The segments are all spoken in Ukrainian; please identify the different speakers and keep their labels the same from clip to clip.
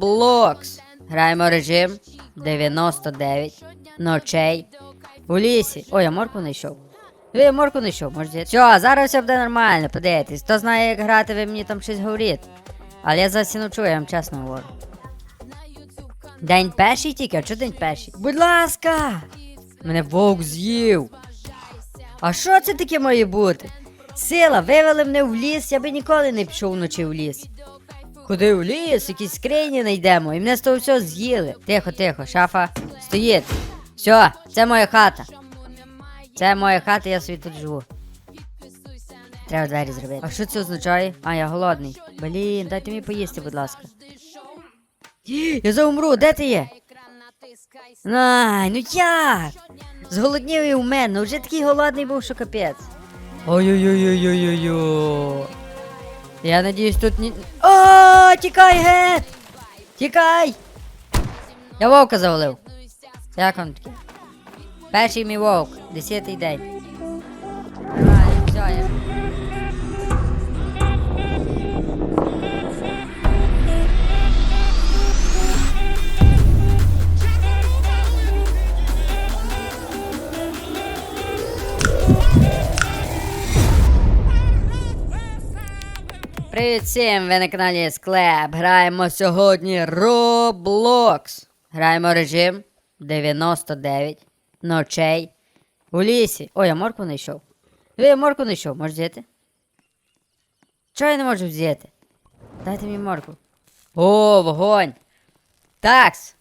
Speaker 1: Roblox. Граємо режим 99 ночей у лісі. Ой, я морку не йшов. Ви морку не йшов, може. Все, зараз все буде нормально, подивитись. Хто знає, як грати, ви мені там щось говорите. Але я зараз не чую, я вам чесно говорю. День перший тільки, а чого день перший? Будь ласка! Мене вовк з'їв. А що це таке має бути? Сила, вивели мене в ліс, я би ніколи не пішов вночі в ліс. Куди в ліс, якісь скрині знайдемо, і мене з того всього з'їли. Тихо, тихо, шафа, стоїть. Все, це моя хата. Це моя хата, я собі тут живу. Треба двері зробити. А що це означає? А, я голодний. Блін, дайте мені поїсти, будь ласка. Я заумру, де ти є? Ай, ну як? Зголоднів і у мене, ну вже такий голодний був, що капець. Ой-ой-ой-ой-ой-ой. Я надіюсь, тут ні. О, тікай гет! Тікай! Я вовка завалив. Як вам таке? Перший мій вовк, десятий день. Нормально, все, я. Привіт всім! Ви на каналі Склеп. Граємо сьогодні Roblox. Граємо режим 99 ночей у лісі. Ой, я морку не йшов. Ви морку не йшов, можеш взяти? Чого я не можу взяти? Дайте мені морку. О, вогонь! Такс!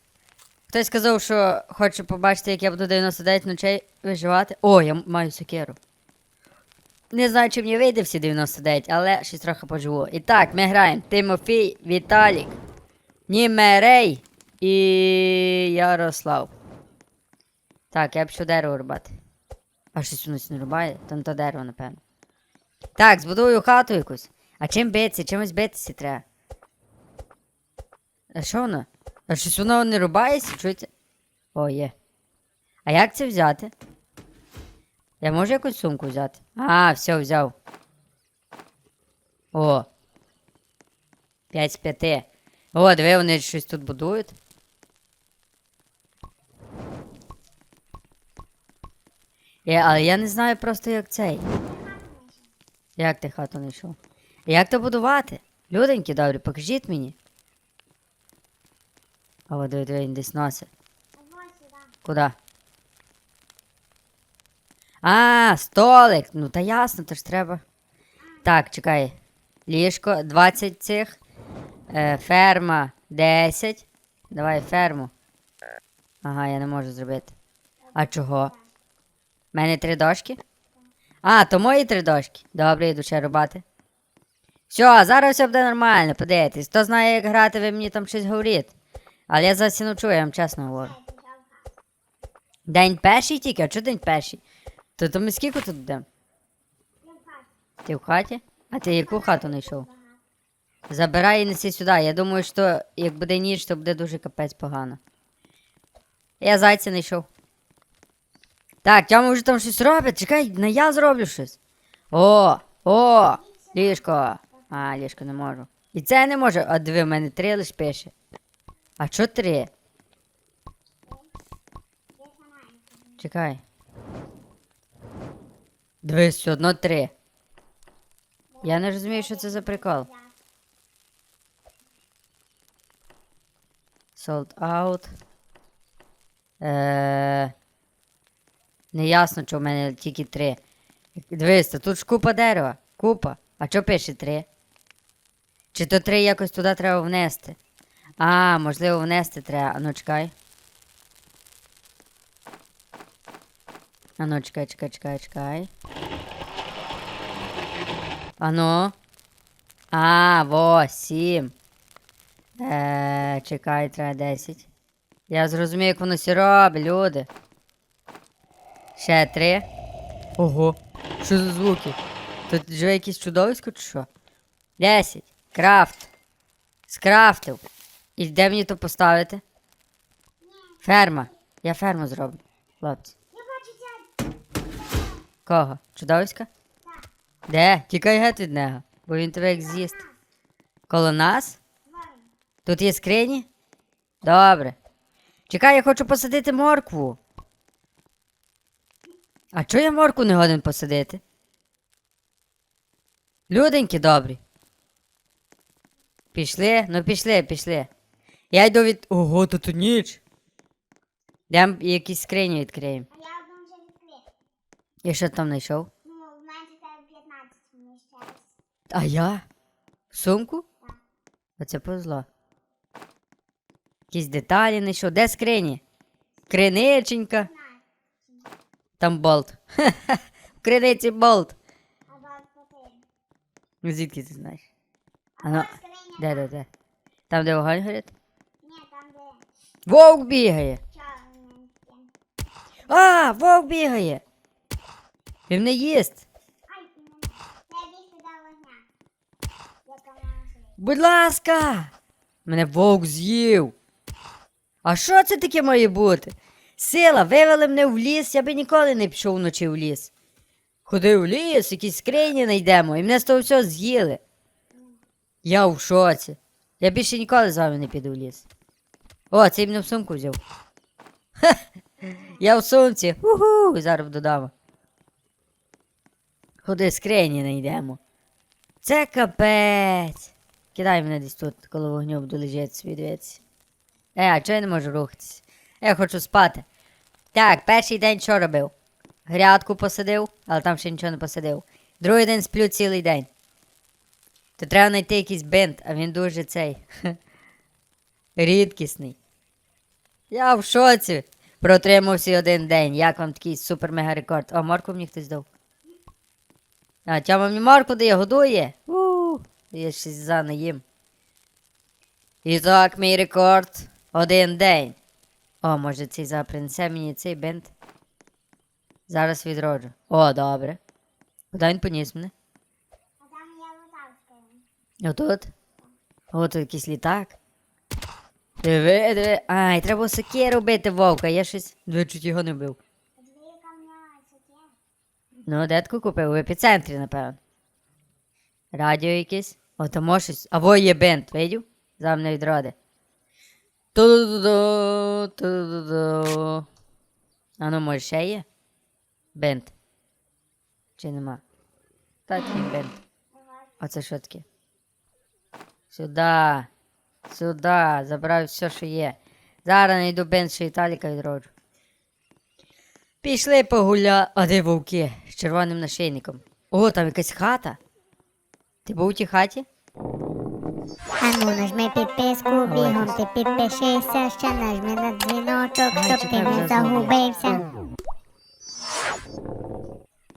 Speaker 1: Хтось сказав, що хоче побачити, як я буду 99 ночей виживати. О, я маю сокеру. Не знаю, чи мені вийде всі 99, але щось трохи поживу. І так, ми граємо Тимофій, Віталік, Німерей і Ярослав. Так, я пішов дерево рубати. А щось у нас не рубає? Там то дерево, напевно. Так, збудую хату якусь. А чим битися? Чимось битися треба. А що воно? А щось воно не рубається, чуєте? О, є. А як це взяти? Я можу якусь сумку взяти? А, все, взяв. О. 5 з 5. О, диви, вони щось тут будують. Я, але я не знаю просто як цей. Як ти хату знайшов? Як то будувати? Люденькі добрі, покажіть мені. А диви, диви, він десь носить. Куда? А, столик. Ну та ясно, то ж треба. Так, чекай. Ліжко 20 цих. Е, ферма 10. Давай ферму. Ага, я не можу зробити. А чого? У мене три дошки? А, то мої три дошки. Добре, йду ще рубати. Все, зараз все буде нормально, подивитись. Хто знає, як грати, ви мені там щось говорите. Але я зараз не чую, я вам чесно говорю. День перший тільки, а чого день перший? То, то скільки тут будемо? Ти в хаті? А ти яку хату знайшов? Забирай і неси сюди. Я думаю, що як буде ніч, то буде дуже капець погано. Я зайця знайшов. Так, Тьома вже там щось робить. Чекай, на я зроблю щось. О! О! Ліжко. А, ліжко не можу. І це я не можу. А диви, в мене три лиш пише. А чо три? Чекай. Дивись, одно три. Я не розумію, що це за прикол. Sold out. Е... Не ясно, що в мене тільки три. Дивись, тут ж купа дерева. Купа. А що пише три? Чи то три якось туди треба внести? А, можливо, внести треба. Ну чекай. А ну чекай, чекай, чекай, чекай. Ану. А, во, сім. Е, чекай, треба 10. Я зрозумію, як воно сі робить, люди. Ще три. Ого. Що за звуки? Тут живе якесь чудовисько чи що? 10. Крафт. Скрафтив. І де мені то поставити? Ферма. Я ферму зроблю. Хлопці. Кого? Чудовиська? Де? Тікай геть від нього, бо він тебе як з'їсть. Коло нас? Тут є скрині? Добре. Чекай, я хочу посадити моркву. А чого я моркву не годен посадити? Люденьки добрі. Пішли? Ну пішли, пішли. Я йду від. Ого, тут ніч. Йдем якісь скрині відкриємо.
Speaker 2: А я одну вже відкрив.
Speaker 1: Там знайшов?
Speaker 2: Ну, в мене тепер 15 вміщається.
Speaker 1: А я? Сумку? Оце повезло. Якісь деталі знайшов. Де скрині? Криниченька. Там болт. В криниці болт.
Speaker 2: А вам потрібно.
Speaker 1: Ну, Звідки ти знаєш?
Speaker 2: А скриня
Speaker 1: де, де, де? Там, де вогонь горить?
Speaker 2: Ні, там де
Speaker 1: Вовк бігає!
Speaker 2: чорненьке.
Speaker 1: А, вовк бігає! Він не їсть. Будь ласка! Мене вовк з'їв. А що це таке має бути? Сила, вивели мене в ліс, я би ніколи не пішов вночі в ліс. Ходив в ліс, якісь скрині знайдемо, і мене з того всього з'їли. Я в шоці. Я більше ніколи з вами не піду в ліс. О, цей мене в сумку взяв. Ха! Я в сумці. Уху, зараз додам. Ходи, скрині знайдемо. Це капець. Кидай мене десь тут, коли вогню буду лежати собі дивитися. Е, а чого я не можу рухатися? Я хочу спати. Так, перший день що робив? Грядку посадив, але там ще нічого не посадив. Другий день сплю цілий день. То треба знайти якийсь бинт, а він дуже цей. Рідкісний. Я в шоці. Протримався один день. Як вам такий супер-мега рекорд? О, морку мені хтось дав. А, Тьома мені морку дає, годує. У, я щось за не їм. І так, мій рекорд. Один день. О, може цей за принесе мені цей бинт. Зараз відроджу. О, добре. Куди він поніс мене?
Speaker 2: А там я лутавська.
Speaker 1: Отут? О, тут якийсь літак. Диви, диви. Ай, треба сокиру бити вовка, я щось. Чуть його не бив. Ну, де таку купив? В епіцентрі, напевно. Радіо якесь. О, там щось. Або є бент, видів? За мене відроди. Ту-ду-ду, ту-ду-ду. А ну, може, ще є? Бент. Чи нема? Та такий бент. А що таке? Сюда. Сюда. Забрав все, що є. Зараз знайду бент, що Віталіка відроджу. Пішли погуля. А де вовки? Червоним нашийником. О, там якась хата. Ти був у тій хаті?
Speaker 2: А ну нажми підписку, бігом ти підпишися, ще нажми на дзвіночок, щоб ти не загубився.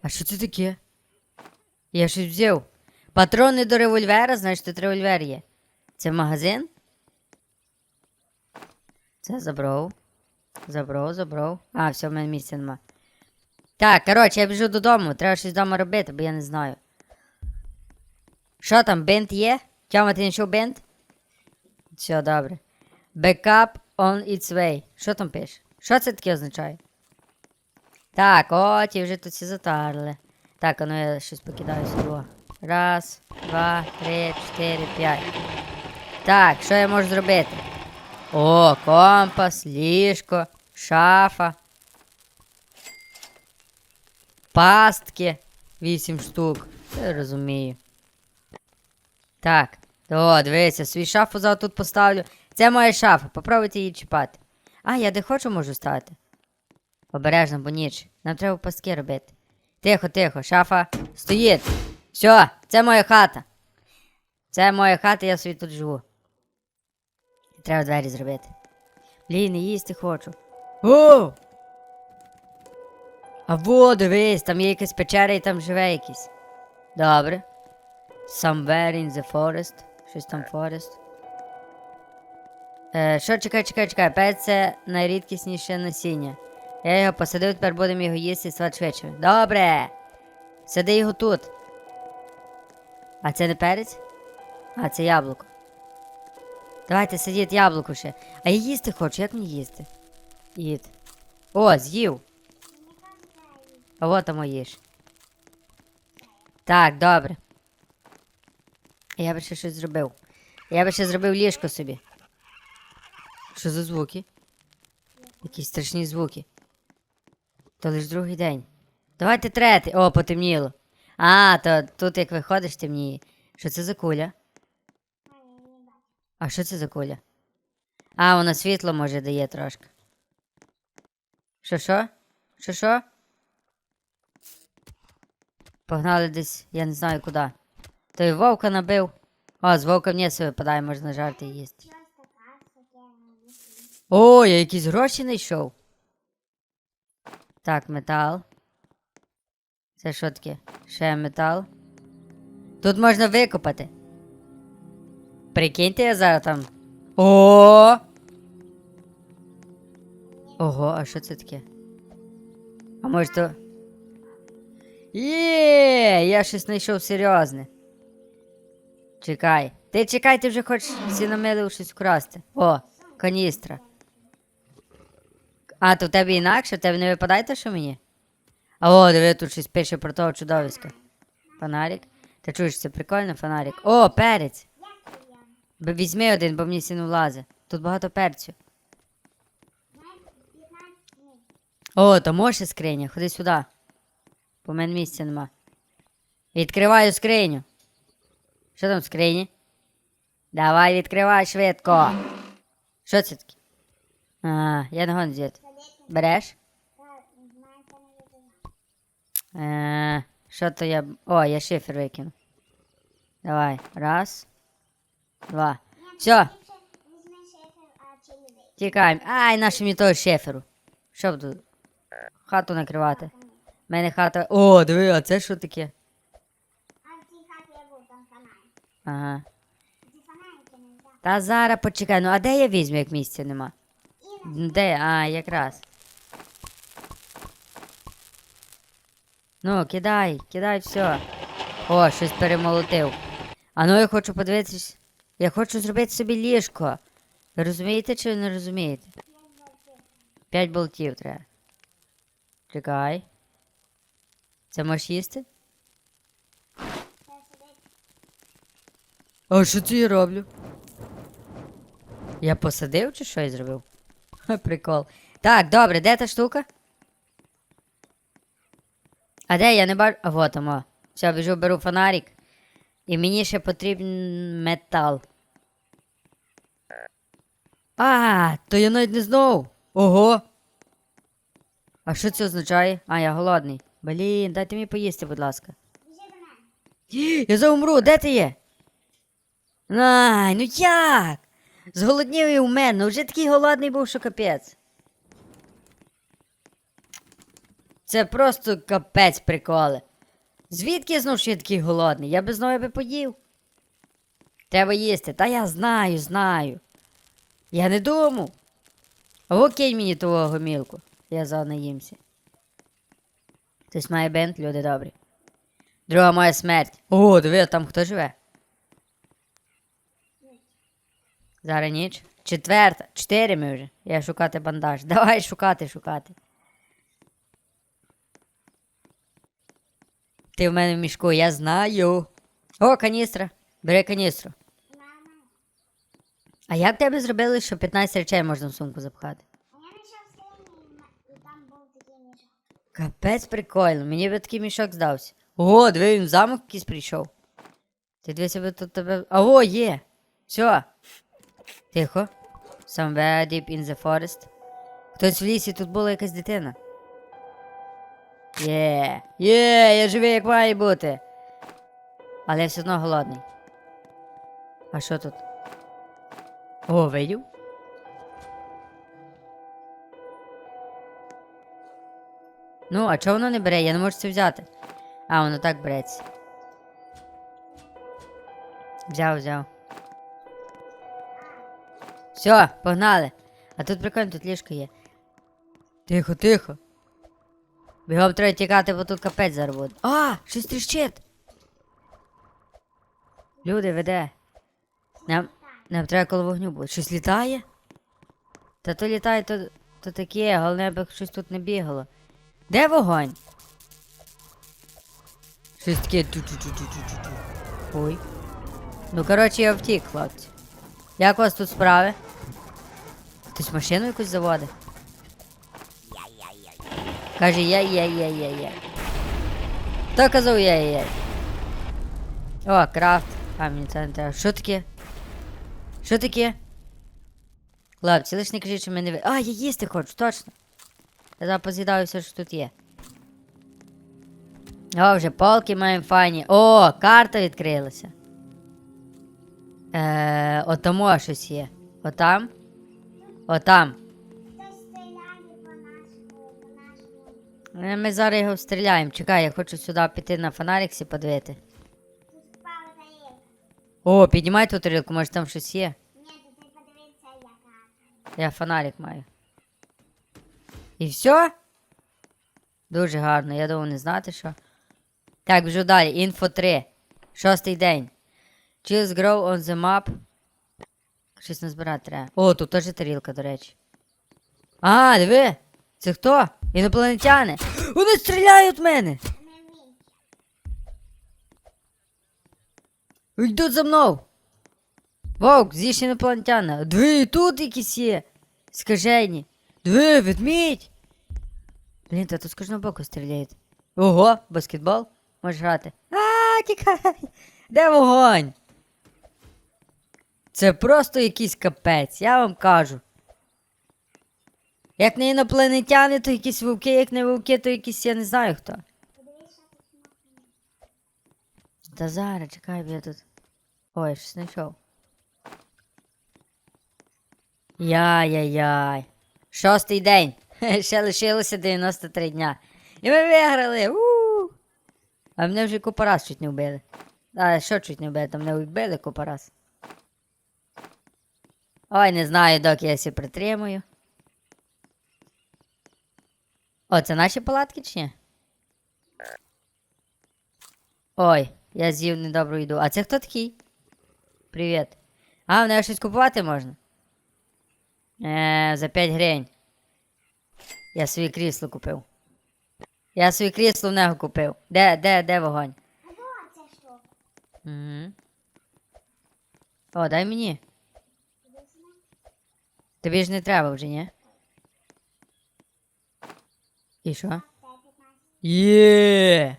Speaker 1: А що це таке? Я щось взяв. Патрони до револьвера, значить тут револьвер є. Це магазин? Це забрав. Забрав, забрав. А, все, в мене місця нема. Так, коротше, я біжу додому. Треба щось вдома робити, бо я не знаю. Що там, бинт є? Тьома, ти знайшов бинт? Все, добре. Backup on its way. Що там пише? Що це таке означає? Так, о, ті вже тут всі затарили. Так, а ну я щось покидаю сюди. Раз, два, три, чотири, п'ять. Так, що я можу зробити? О, компас, ліжко, шафа. Пастки. Вісім штук. Я розумію. Так. О, дивися, свій шафу зараз тут поставлю. Це моя шафа. Попробуйте її чіпати. А, я де хочу можу стати. Обережно, бо ніч. Нам треба пастки робити. Тихо, тихо, шафа стоїть. Все, це моя хата. Це моя хата, я собі тут живу. Треба двері зробити. Блін, не їсти хочу. О! А во, дивись, там є якась печера і там живе якийсь. Добре. Somewhere in the forest. Щось там forest. Е, що, чекай, чекай, чекай. Перець це найрідкісніше насіння. Я його посадив, тепер будемо його їсти і ставати швидше. Добре. Сади його тут. А це не перець? А, це яблуко. Давайте сидіть яблуко ще. А я їсти хочу, як мені їсти? Їд. О, з'їв. А от там їж. Так, добре. Я би ще щось зробив. Я би ще зробив ліжко собі. Що за звуки? Якісь страшні звуки. То лиш другий день. Давайте третій. О, потемніло. А, то тут як виходиш, темніє. Що це за куля? А що це за куля? А, вона світло може дає трошки. Що що? Що що? Погнали десь, я не знаю куди. Той вовка набив. О, з вовка м'ясо випадає, можна жарти їсти. О, я якісь гроші знайшов. Так, метал. Це що таке? Ще метал. Тут можна викопати. Прикиньте, я зараз там. О! Ого, а що це таке? А може то. Є, я щось знайшов серйозне. Чекай. Ти чекай, ти вже хочеш сіномилив щось вкрасти. О, каністра. А, то в тебе інакше, тебе не випадає те, що мені? А о, диви, тут щось пише про того чудовиська. Фонарик. Ти чуєш, це прикольно, фонарик. О, перець! Візьми один, бо мені сіну влазе. Тут багато перцю. О, то може скриня, ходи сюди. В мене місця нема. Відкриваю скриню. Що там в скрині? Давай відкривай швидко. Що це таке? А, я не гон взяти. Береш? Е, що то я. О, я шифер викину. Давай. Раз. Два. Все, тікаємо. Ай, нащо мені того шиферу. Що тут? Хату накривати. У мене хата. О, диви, а це що таке? Ага. Та зараз почекай, ну а де я візьму, як місця нема? Де? А, якраз. Ну, кидай, кидай все. О, щось перемолотив. А ну я хочу подивитись. Я хочу зробити собі ліжко. Ви розумієте чи не розумієте? П'ять болтів треба. Чекай. Це можеш їсти? А що це я роблю? Я посадив чи що я зробив? Ха, Прикол. Так, добре, де та штука? А де я не бачу. А вот омо. Все, біжу, беру фонарик. І мені ще потрібен метал. А, то я навіть не знав. Ого. А що це означає? А, я голодний. Блін, дайте мені поїсти, будь ласка. Я заумру, де ти є? Ай, ну як? Зголоднів і у мене, вже такий голодний був, що капець. Це просто капець приколи. Звідки я знов, що такий голодний? Я без знову би поїв. Треба їсти. Та я знаю, знаю. Я не думав. Окей мені того гомілку. Я за наїмся. Хтось має бент, люди добрі. Друга моя смерть. О, диви, там хто живе? Зараз ніч. Четверта. Чотири ми вже. Я шукати бандаж. Давай шукати, шукати. Ти в мене в мішку, я знаю. О, каністра. Бери каністру. А як тебе зробили, що 15 речей можна в сумку запхати? Капець прикольно, мені би такий мішок здався. О, диви, він в замок якийсь прийшов. Ти дивися, би тут тебе. О, є! Все. Тихо. Somewhere deep in the forest. Хтось в лісі, тут була якась дитина. Є, є, я живий, як має бути. Але я все одно голодний. А що тут? О, видів? Ну, а чого воно не бере? Я не можу це взяти. А, воно так береться. Взяв, взяв. Все, погнали. А тут прикольно, тут ліжко є. Тихо, тихо. Бігом треба тікати, бо тут капець зараз. А, щось тріщить. Люди, веде. Нам, нам треба коло вогню бути. Щось літає? Та то літає, то, то таке, головне, аби щось тут не бігало. Де вогонь? Щось таке. Ой. Ну, коротше, я втік, хлопці. Як у вас тут справи? Хтось машину якусь заводить. Каже, яй-яй-яй-яй-яй. Хто казав яй-яй? О, крафт. А, мені це не треба. Що таке? Що таке? Хлопці, лиш не кажіть, що ми не ви. А, я їсти хочу, точно. Я зараз поз'їдаю все, що тут є. О, вже полки маємо файні. О, карта відкрилася. Е, отамо щось є. Отам. Отам. Е, Ми зараз його стріляємо. Чекай, я хочу сюди піти на фонариксі подивити. О, піднімай ту тарілку, може там щось є.
Speaker 2: Ні, ти подивися, яка.
Speaker 1: Я фонарик маю. І все? Дуже гарно, я думав не знати, що. Так, біжу далі. Інфо 3. Шостий день. Chills grow on the map. Щось назбирати треба. О, тут теж тарілка, до речі. А, диви! Це хто? Інопланетяни! Вони стріляють в мене! Йдуть за мною! Вовк, з'їж інопланетяна. Диви, тут якісь є. Скажені. Диви, ведмідь. Блін, та тут з кожного боку стріляють. Ого, баскетбол? Можеш грати. А, тікай! Де вогонь? Це просто якийсь капець, я вам кажу. Як не інопланетяни, то якісь вовки, як не вовки, то якісь я не знаю хто. Та зараз, чекай, я тут. Ой, щось знайшов. Яй-яй-яй. Шостий день. Ще лишилося 93 дня. І ми виграли. У-у-у! А мене вже купа раз чуть не вбили. А що чуть не вбили? Там не вбили купа раз. Ой, не знаю, доки я сі притримую. О, це наші палатки чи ні? Ой, я з'їв недобру їду. А це хто такий? Привіт. А, в неї щось купувати можна? Е, за 5 гривень. Я своє крісло купив. Я своє крісло в нього купив. Де, де, де вогонь?
Speaker 2: А це що?
Speaker 1: Угу. О, дай мені. Тобі ж не треба вже, ні? І що?
Speaker 2: Це 15.
Speaker 1: Є.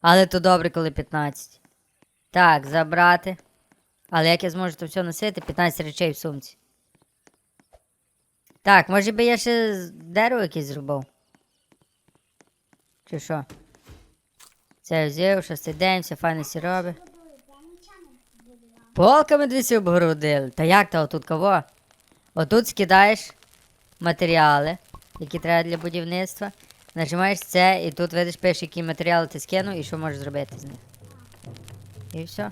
Speaker 1: Але то добре, коли 15. Так, забрати. Але як я зможу то все носити? 15 речей в сумці. Так, може би я ще дерево якесь зробив? Чи що? Це взяв, шостий день, все файно сі робить. Полками двісі обгородили. Та як то отут кого? Отут скидаєш матеріали, які треба для будівництва. Нажимаєш це і тут видиш пише, які матеріали ти скинув і що можеш зробити з них. І все.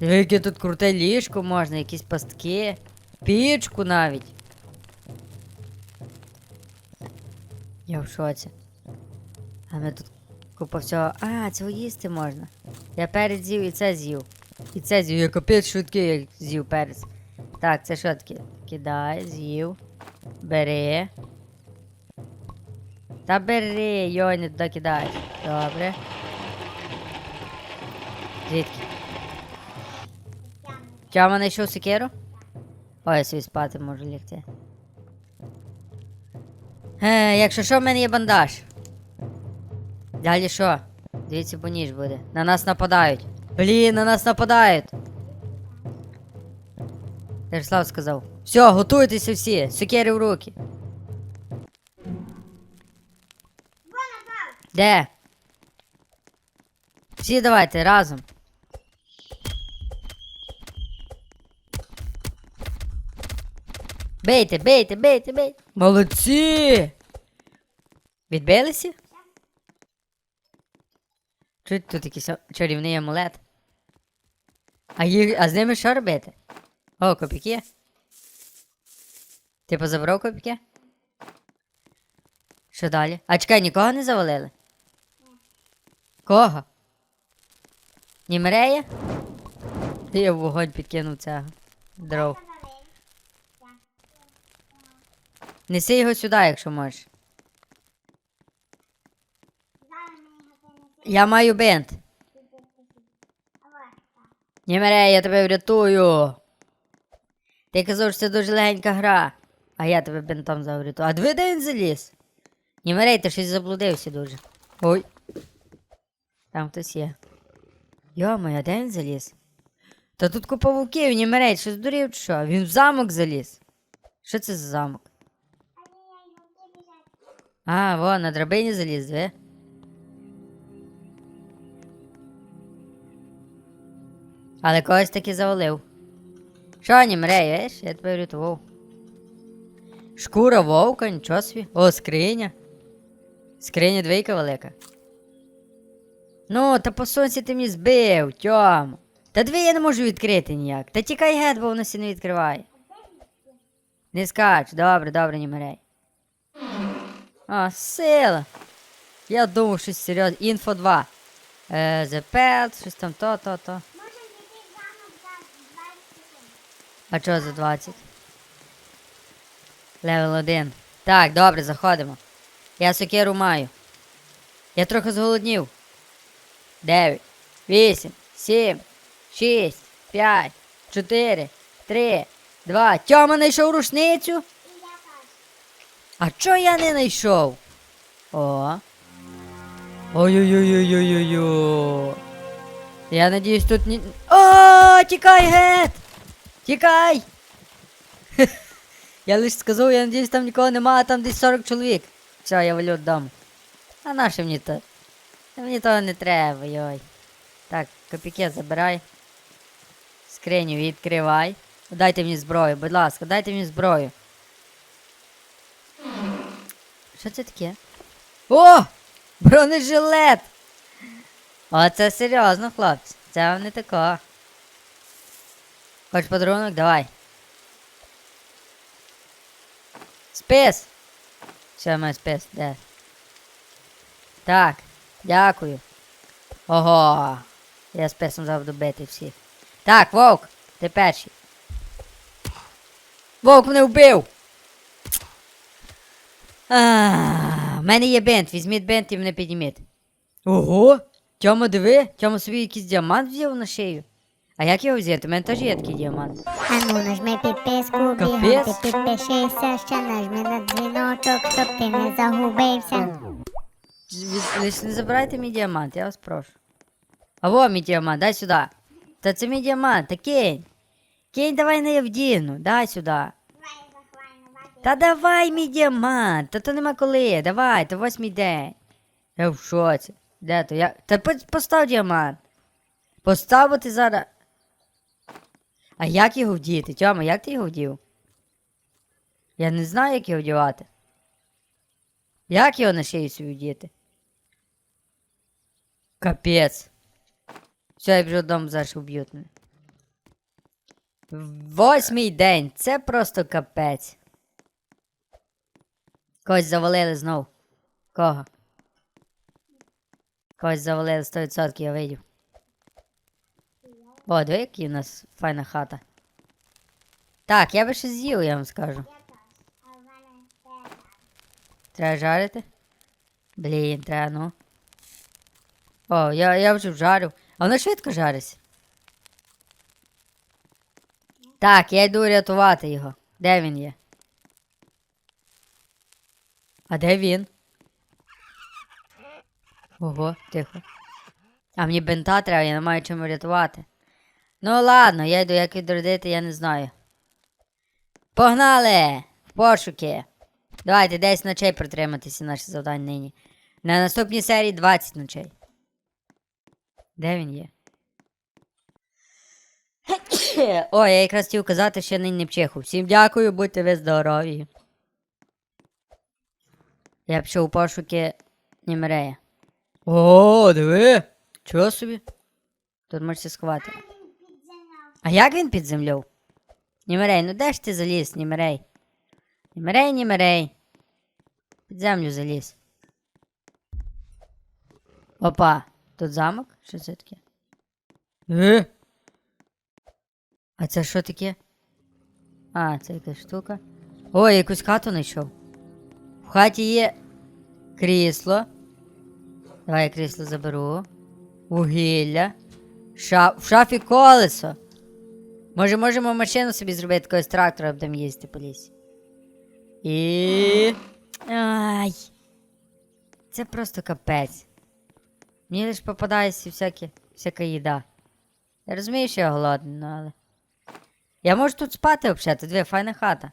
Speaker 1: Яке тут круте ліжко можна, якісь пастки, пічку навіть. Я в шоці. А ми тут купа всього. А, цього їсти можна. Я перець з'їв і це з'їв. І це з'їв. Я капець швидкий, як з'їв перець. Так, це що таке? Кидай, з'їв. Бери. Та бери, йой, не туди кидаєш. Добре. Звідки? Тяма знайшов секеру? Ой, я собі спати можу лягти. Е, якщо що, в мене є бандаж. Далі що? Дивіться, бо ніж буде. На нас нападають. Блін, на нас нападають. Ярослав сказав. Все, готуйтеся всі, сокири в руки. Де? Всі давайте разом. Бейте, бейте, бейте, бейте. Молодці! Відбилися? Чуть тут якийсь чарівний амулет. А, їх, а з ними що робити? О, копійки. Ти позабрав копійки? Що далі? А чекай, нікого не завалили? Кого? Німерея? Ти я в вогонь підкинув цього. Дров.
Speaker 2: Завалив.
Speaker 1: Неси його сюди, якщо можеш. Я маю бинт.
Speaker 2: А вот
Speaker 1: я тебе врятую. Ти казав, що це дуже легенька гра. А я тебе бентом заврятую. А диви, де він заліз? Німерей, ти щось заблудився дуже. Ой. Там хтось є. Йо-моє, а де він заліз? Та тут купа вовків, Німерей, що здурів чи що? Він в замок заліз. Що це за замок? А, вон, на драбині заліз, диви. Але когось таки завалив. Що, Німрей, виш? Я тебе врятував. Шкура вовка, нічого собі. О, скриня. Скриня двійка велика. Ну, та по сонці ти мені збив, тьому. Та дві я не можу відкрити ніяк. Та тікай геть, бо воно сі не відкриває. Не скач, добре, добре, Німерей. А, сила. Я думав, щось серйозне. Інфо 2. Е, The щось там то, то, то. А чого за 20? Левел 1. Так, добре, заходимо. Я сокиру маю. Я трохи зголоднів. 9, 8, 7, 6, 5, 4, 3, 2. Тьома знайшов рушницю? А чого я не знайшов? О. Ой-ой-ой-ой-ой-ой-ой. Я надіюсь, тут ні. О, тікай геть! Тікай! я лише сказав, я надіюсь, там нікого нема, а там десь 40 чоловік. Все, я валю додому. А наше мені то? Мені того не треба, йой. Так, копійки забирай. Скриню відкривай. Дайте мені зброю, будь ласка, дайте мені зброю. Що це таке? О! Бронежилет! Оце серйозно, хлопці. Це вам не тако. Хоч подарунок, давай. Спис! Що має спис? Де? Так, дякую. Ого. Я списом завжди бити всіх. Так, вовк, ти перший. Вовк мене вбив! В мене є бинт, візьміть бинт і мене підніміть. Ого! Тьома, диви, Тьома собі якийсь діамант взяв на шию. А як його взяти? У мене теж є такий діамант.
Speaker 2: А ну нажми підписку, бігом
Speaker 1: Капець.
Speaker 2: ти підпишися, ще нажми на дзвіночок, щоб ти не загубився.
Speaker 1: Від- Лиш не забирайте мій діамант, я вас прошу. А во мій діамант, дай сюди. Та це мій діамант, та кинь. Кинь давай на Явдіну, дай сюди. Та давай мій діамант, та то нема коли, давай, то восьмий день. Я в шоці. Де то? Я... Та постав діамант. Постав, бо зараз. А як його вдіти? Тьома, як ти його вдів? Я не знаю, як його вдівати. Як його на шию собі вдіти? Капець. Все, я біжу додому, зараз уб'ють мене. Восьмий день. Це просто капець. Когось завалили знов. Кого? Когось завалили 100%, я видів. О, диви, який у нас файна хата. Так, я би ще з'їв, я вам скажу. Треба жарити? Блін, треба, ну. О, я, я вже вжарив. А воно швидко жариться. Так, я йду рятувати його. Де він є? А де він? Ого, тихо. А мені бинта треба, я не маю чим рятувати. Ну ладно, я йду як відродити, я не знаю. Погнали! В пошуки! Давайте 10 ночей протриматися наші завдання нині. На наступній серії 20 ночей. Де він є? Ой, я якраз хотів казати, що нині не вчиху. Всім дякую, будьте ви здорові. Я пішов у пошуки Німерея. О, диви! Чого собі? Тут можете сховати. А як він під землею? Німерей, ну де ж ти заліз, Німерей? Німерей, Німерей. Під землю заліз. Опа, тут замок? Що це таке? Е? А це що таке? А, це якась штука. Ой, якусь хату знайшов. В хаті є крісло. Давай я крісло заберу. Вугілля. Ша... В шафі колесо. Може, можемо машину собі зробити якогось трактора, будемо їздити по лісі. І. Ай. Це просто капець. Мені лише попадається всякі, всяка їда. Я розумію, що я голодний, ну але. Я можу тут спати взагалі, тут дві файна хата.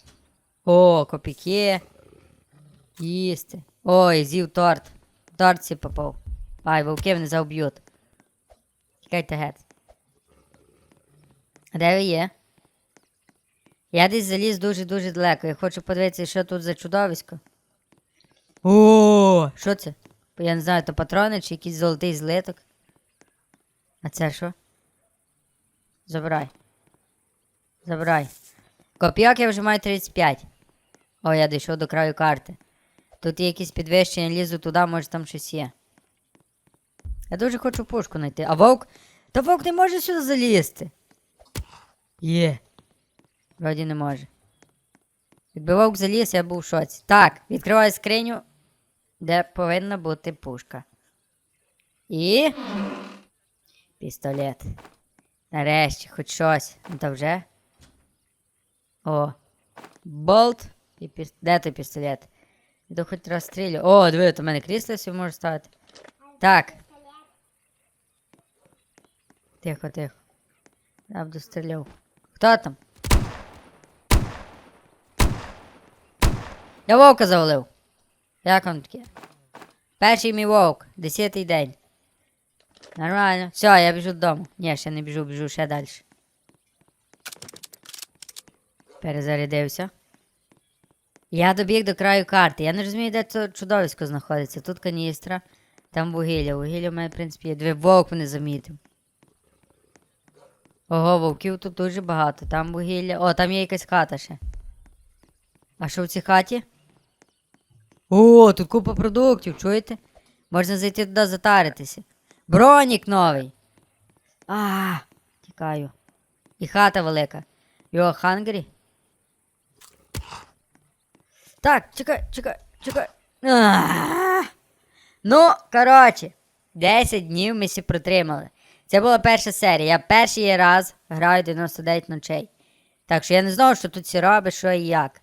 Speaker 1: О, копійки. Їсти. Ой, з'їв торт. Торт сі попав. Ай, вовки мене зауб'ють. Тікайте геть. Де ви є? Я десь заліз дуже-дуже далеко. Я хочу подивитися, що тут за чудовисько. О, що це? Я не знаю, то патрони чи якийсь золотий злиток. А це що? Забирай. Забирай. Копійок я вже маю 35. О, я дійшов до краю карти. Тут є якісь підвищення, лізу туди, може там щось є. Я дуже хочу пушку знайти. А вовк. Та вовк не може сюди залізти. Є. Вроді не може. Якби вовк заліз, я був в шоці. Так, відкриваю скриню, де повинна бути пушка. І. Пістолет. Нарешті, хоч щось. Ну та вже. О. Болт. І піс... Де той пістолет? Іду хоч розстрілю. О, диви, в мене крісло собі може ставити. Так. Тихо, тихо. Я буду стріляв. Хто там? Я вовка завалив. Як вам таке? Перший мій вовк, десятий день. Нормально. Все, я біжу додому. Ні, ще не біжу, біжу ще далі. Перезарядився. Я добіг до краю карти. Я не розумію, де це чудовисько знаходиться. Тут каністра, там вугілля. Вугілля в мене, в принципі, є. Дві вовк не замітив. Ого, вовків тут дуже багато. Там вугілля. О, там є якась хата ще. А що в цій хаті? О, тут купа продуктів, чуєте? Можна зайти туди затаритися. Бронік новий. А, тікаю. І хата велика. Йо, хангрі? Так, чекай, чекай, чекай. Ну, коротше, 10 днів ми сі протримали. Це була перша серія. Я перший раз граю 99 ночей. Так що я не знав, що тут всі робить, що і як.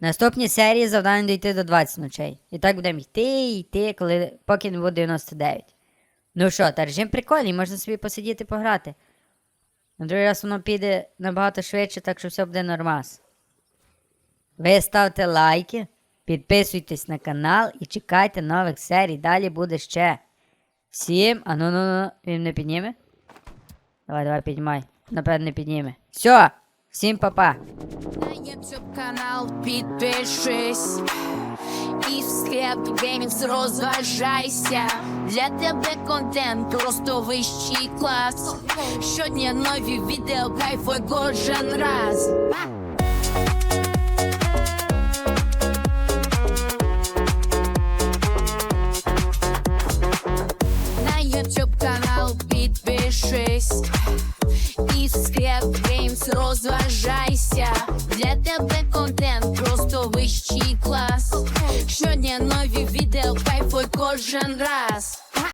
Speaker 1: Наступні серії завдання дійти до 20 ночей. І так будемо йти, і йти, коли, поки не буде 99. Ну що, та режим прикольний, можна собі посидіти пограти. На другий раз воно піде набагато швидше, так що все буде нормас. Ви ставте лайки, підписуйтесь на канал і чекайте нових серій. Далі буде ще. Всім. А ну ну ну, він не підніме? Давай, давай, піднімай. Напевно, підніме. Все, всім па-па.
Speaker 3: На YouTube канал підпишись і в склеп геймінгс розважайся. Для тебе контент просто вищий клас. Щодня нові відео, кайфуй кожен раз. Підпишись і Games розважайся. Для тебе контент просто вищий клас. Щодня нові відео, кайфуй кожен раз.